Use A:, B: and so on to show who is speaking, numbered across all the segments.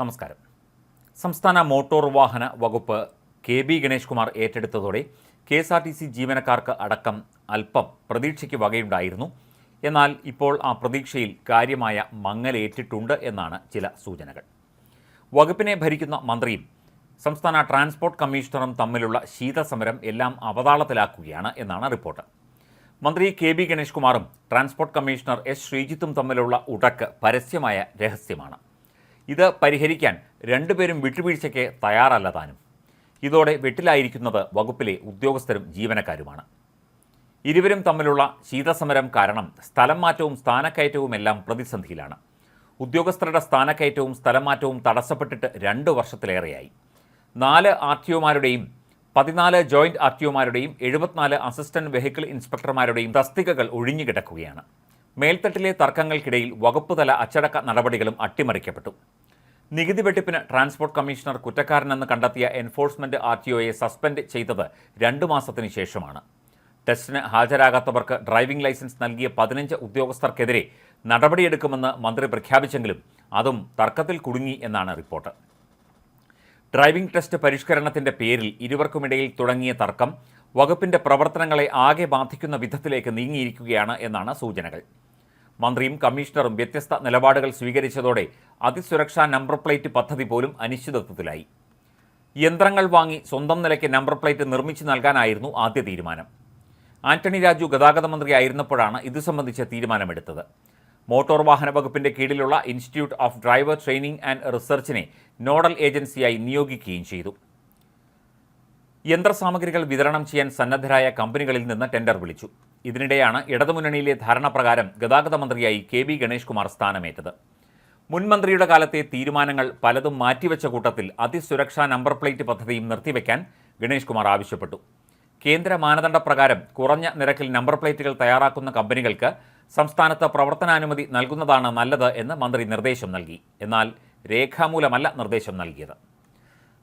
A: നമസ്കാരം. സംസ്ഥാന മോട്ടോർ വാഹന വകുപ്പ് K B Ganesh Kumar ഏറ്റെടുത്തതോടെ K S R T C ജീവനക്കാർക്ക് അടക്കം അല്പം പ്രതീക്ഷയ്ക്ക് വകയുണ്ടായിരുന്നു. എന്നാൽ ഇപ്പോൾ ആ പ്രതീക്ഷയിൽ കാര്യമായ മങ്ങലേറ്റിട്ടുണ്ട് എന്നാണ് ചില സൂചനകൾ. വകുപ്പിനെ ഭരിക്കുന്ന മന്ത്രിയും സംസ്ഥാന ട്രാൻസ്പോർട്ട് കമ്മീഷണറും തമ്മിലുള്ള ശീതസമരം എല്ലാം അവതാളത്തിലാക്കുകയാണ് എന്നാണ് റിപ്പോർട്ട്. മന്ത്രി കെ ബി ഗണേഷ് കുമാറും ട്രാൻസ്പോർട്ട് കമ്മീഷണർ എസ് ശ്രീജിത്തും തമ്മിലുള്ള ഉടക്ക് പരസ്യമായ രഹസ്യമാണ്. ഇത് പരിഹരിക്കാൻ രണ്ടുപേരും വിട്ടുവീഴ്ചയ്ക്ക് തയ്യാറല്ല താനും. ഇതോടെ വെട്ടിലായിരിക്കുന്നത് വകുപ്പിലെ ഉദ്യോഗസ്ഥരും ജീവനക്കാരുമാണ്. ഇരുവരും തമ്മിലുള്ള ശീതസമരം കാരണം സ്ഥലം മാറ്റവും സ്ഥാനക്കയറ്റവും എല്ലാം പ്രതിസന്ധിയിലാണ്. ഉദ്യോഗസ്ഥരുടെ സ്ഥാനക്കയറ്റവും സ്ഥലം മാറ്റവും തടസ്സപ്പെട്ടിട്ട് രണ്ട് വർഷത്തിലേറെയായി. നാല് ആർ ടി ഒമാരുടെയും പതിനാല് ജോയിന്റ് ആർ ടി ഒമാരുടെയും എഴുപത്തിനാല് അസിസ്റ്റന്റ് വെഹിക്കിൾ ഇൻസ്പെക്ടർമാരുടെയും തസ്തികകൾ ഒഴിഞ്ഞുകിടക്കുകയാണ് മേൽത്തട്ടിലെ തർക്കങ്ങൾക്കിടയിൽ വകുപ്പ് തല അച്ചടക്ക നടപടികളും അട്ടിമറിക്കപ്പെട്ടു. നികുതി വെട്ടിപ്പിന് ട്രാൻസ്പോർട്ട് കമ്മീഷണർ കുറ്റക്കാരനെന്ന് കണ്ടെത്തിയ എൻഫോഴ്സ്മെന്റ് ആർ ടി ഒയെ സസ്പെൻഡ് ചെയ്തത് രണ്ടു മാസത്തിന് ശേഷമാണ്. ടെസ്റ്റിന് ഹാജരാകാത്തവർക്ക് ഡ്രൈവിംഗ് ലൈസൻസ് നൽകിയ പതിനഞ്ച് ഉദ്യോഗസ്ഥർക്കെതിരെ നടപടിയെടുക്കുമെന്ന് മന്ത്രി പ്രഖ്യാപിച്ചെങ്കിലും അതും തർക്കത്തിൽ കുടുങ്ങി എന്നാണ് റിപ്പോർട്ട്. ഡ്രൈവിംഗ് ടെസ്റ്റ് പരിഷ്കരണത്തിന്റെ പേരിൽ ഇരുവർക്കുമിടയിൽ തുടങ്ങിയ തർക്കം വകുപ്പിന്റെ പ്രവർത്തനങ്ങളെ ആകെ ബാധിക്കുന്ന വിധത്തിലേക്ക് നീങ്ങിയിരിക്കുകയാണ് എന്നാണ് സൂചനകൾ. മന്ത്രിയും കമ്മീഷണറും വ്യത്യസ്ത നിലപാടുകൾ സ്വീകരിച്ചതോടെ അതിസുരക്ഷാ നമ്പർ പ്ലേറ്റ് പദ്ധതി പോലും അനിശ്ചിതത്വത്തിലായി. യന്ത്രങ്ങൾ വാങ്ങി സ്വന്തം നിലയ്ക്ക് നമ്പർ പ്ലേറ്റ് നിർമ്മിച്ചു നൽകാനായിരുന്നു ആദ്യ തീരുമാനം. ആന്റണി രാജു ഗതാഗത മന്ത്രിയായിരുന്നപ്പോഴാണ് ഇത് സംബന്ധിച്ച തീരുമാനമെടുത്തത്. മോട്ടോർ വാഹന വകുപ്പിന്റെ കീഴിലുള്ള institute of driver training and റിസർച്ചിനെ nodal ഏജൻസിയായി നിയോഗിക്കുകയും ചെയ്തു. യന്ത്രസാമഗ്രികൾ വിതരണം ചെയ്യാൻ സന്നദ്ധരായ കമ്പനികളിൽ നിന്ന് ടെൻഡർ വിളിച്ചു. ഇതിനിടെയാണ് ഇടതുമുന്നണിയിലെ ധാരണപ്രകാരം ഗതാഗത മന്ത്രിയായി കെ ബി ഗണേഷ് കുമാർ സ്ഥാനമേറ്റത്. മുൻ മന്ത്രിയുടെ കാലത്തെ തീരുമാനങ്ങൾ പലതും മാറ്റിവെച്ച കൂട്ടത്തിൽ അതിസുരക്ഷാ നമ്പർ പ്ലേറ്റ് പദ്ധതിയും നിർത്തിവെക്കാൻ ഗണേഷ് കുമാർ ആവശ്യപ്പെട്ടു. കേന്ദ്ര മാനദണ്ഡപ്രകാരം കുറഞ്ഞ നിരക്കിൽ നമ്പർ പ്ലേറ്റുകൾ തയ്യാറാക്കുന്ന കമ്പനികൾക്ക് സംസ്ഥാനത്ത് പ്രവർത്തനാനുമതി നൽകുന്നതാണ് നല്ലത് എന്ന് മന്ത്രി നിർദ്ദേശം നൽകി. എന്നാൽ രേഖാമൂലമല്ല നിർദ്ദേശം നൽകിയത്.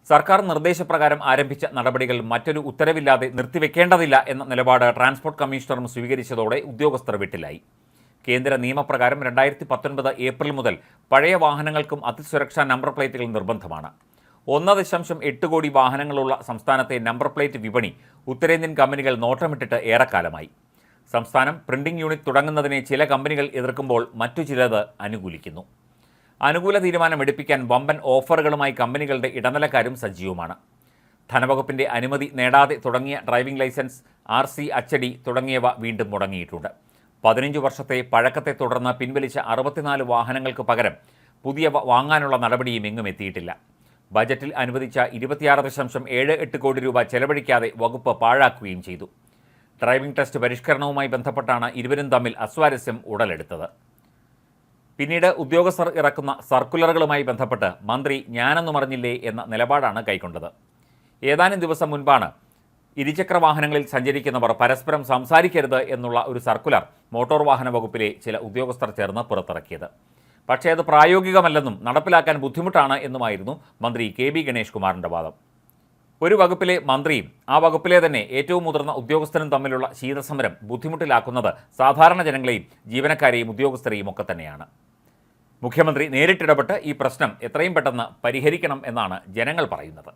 A: സർക്കാർ നിർദ്ദേശപ്രകാരം ആരംഭിച്ച നടപടികൾ മറ്റൊരു ഉത്തരവില്ലാതെ നിർത്തിവെക്കേണ്ടതില്ല എന്ന നിലപാട് ട്രാൻസ്പോർട്ട് കമ്മീഷണറും സ്വീകരിച്ചതോടെ ഉദ്യോഗസ്ഥർ വിട്ടിലായി. കേന്ദ്ര നിയമപ്രകാരം രണ്ടായിരത്തി പത്തൊൻപത് ഏപ്രിൽ മുതൽ പഴയ വാഹനങ്ങൾക്കും അതിസുരക്ഷാ നമ്പർ പ്ലേറ്റുകൾ നിർബന്ധമാണ്. ഒന്ന് ദശാംശം എട്ട് കോടി വാഹനങ്ങളുള്ള സംസ്ഥാനത്തെ നമ്പർ പ്ലേറ്റ് വിപണി ഉത്തരേന്ത്യൻ കമ്പനികൾ നോട്ടമിട്ടിട്ട് ഏറെക്കാലമായി. സംസ്ഥാനം പ്രിന്റിംഗ് യൂണിറ്റ് തുടങ്ങുന്നതിനെ ചില കമ്പനികൾ എതിർക്കുമ്പോൾ മറ്റു ചിലത് അനുകൂലിക്കുന്നു. അനുകൂല തീരുമാനം എടുപ്പിക്കാൻ വമ്പൻ ഓഫറുകളുമായി കമ്പനികളുടെ ഇടനിലക്കാരും സജീവമാണ്. ധനവകുപ്പിന്റെ അനുമതി നേടാതെ തുടങ്ങിയ ഡ്രൈവിംഗ് ലൈസൻസ് ആർ സി അച്ചടി തുടങ്ങിയവ വീണ്ടും മുടങ്ങിയിട്ടുണ്ട്. പതിനഞ്ച് വർഷത്തെ പഴക്കത്തെ തുടർന്ന് പിൻവലിച്ച അറുപത്തിനാല് വാഹനങ്ങൾക്ക് പകരം പുതിയവ വാങ്ങാനുള്ള നടപടിയും എങ്ങും എത്തിയിട്ടില്ല. ബജറ്റിൽ അനുവദിച്ച ഇരുപത്തിയാറ് ദശാംശം ഏഴ് എട്ട് കോടി രൂപ ചെലവഴിക്കാതെ വകുപ്പ് പാഴാക്കുകയും ചെയ്തു. ഡ്രൈവിംഗ് ടെസ്റ്റ് പരിഷ്കരണവുമായി ബന്ധപ്പെട്ടാണ് ഇരുവരും തമ്മിൽ അസ്വാരസ്യം ഉടലെടുത്തത്. പിന്നീട് ഉദ്യോഗസ്ഥർ ഇറക്കുന്ന സർക്കുലറുകളുമായി ബന്ധപ്പെട്ട് മന്ത്രി ഞാനെന്നു മറിഞ്ഞില്ലേ എന്ന നിലപാടാണ് കൈക്കൊണ്ടത്. ഏതാനും ദിവസം മുൻപാണ് ഇരുചക്ര വാഹനങ്ങളിൽ സഞ്ചരിക്കുന്നവർ പരസ്പരം സംസാരിക്കരുത് എന്നുള്ള ഒരു സർക്കുലർ മോട്ടോർ വാഹന വകുപ്പിലെ ചില ഉദ്യോഗസ്ഥർ ചേർന്ന് പുറത്തിറക്കിയത്. പക്ഷേ അത് പ്രായോഗികമല്ലെന്നും നടപ്പിലാക്കാൻ ബുദ്ധിമുട്ടാണ് എന്നുമായിരുന്നു മന്ത്രി കെ ബി ഗണേഷ് കുമാറിന്റെ വാദം. ഒരു വകുപ്പിലെ മന്ത്രിയും ആ വകുപ്പിലെ തന്നെ ഏറ്റവും മുതിർന്ന ഉദ്യോഗസ്ഥനും തമ്മിലുള്ള ശീതസമരം ബുദ്ധിമുട്ടിലാക്കുന്നത് സാധാരണ ജനങ്ങളെയും ജീവനക്കാരെയും ഉദ്യോഗസ്ഥരെയും ഒക്കെ തന്നെയാണ്. മുഖ്യമന്ത്രി നേരിട്ടിടപെട്ട് ഈ പ്രശ്നം എത്രയും പെട്ടെന്ന് പരിഹരിക്കണം എന്നാണ് ജനങ്ങൾ പറയുന്നത്.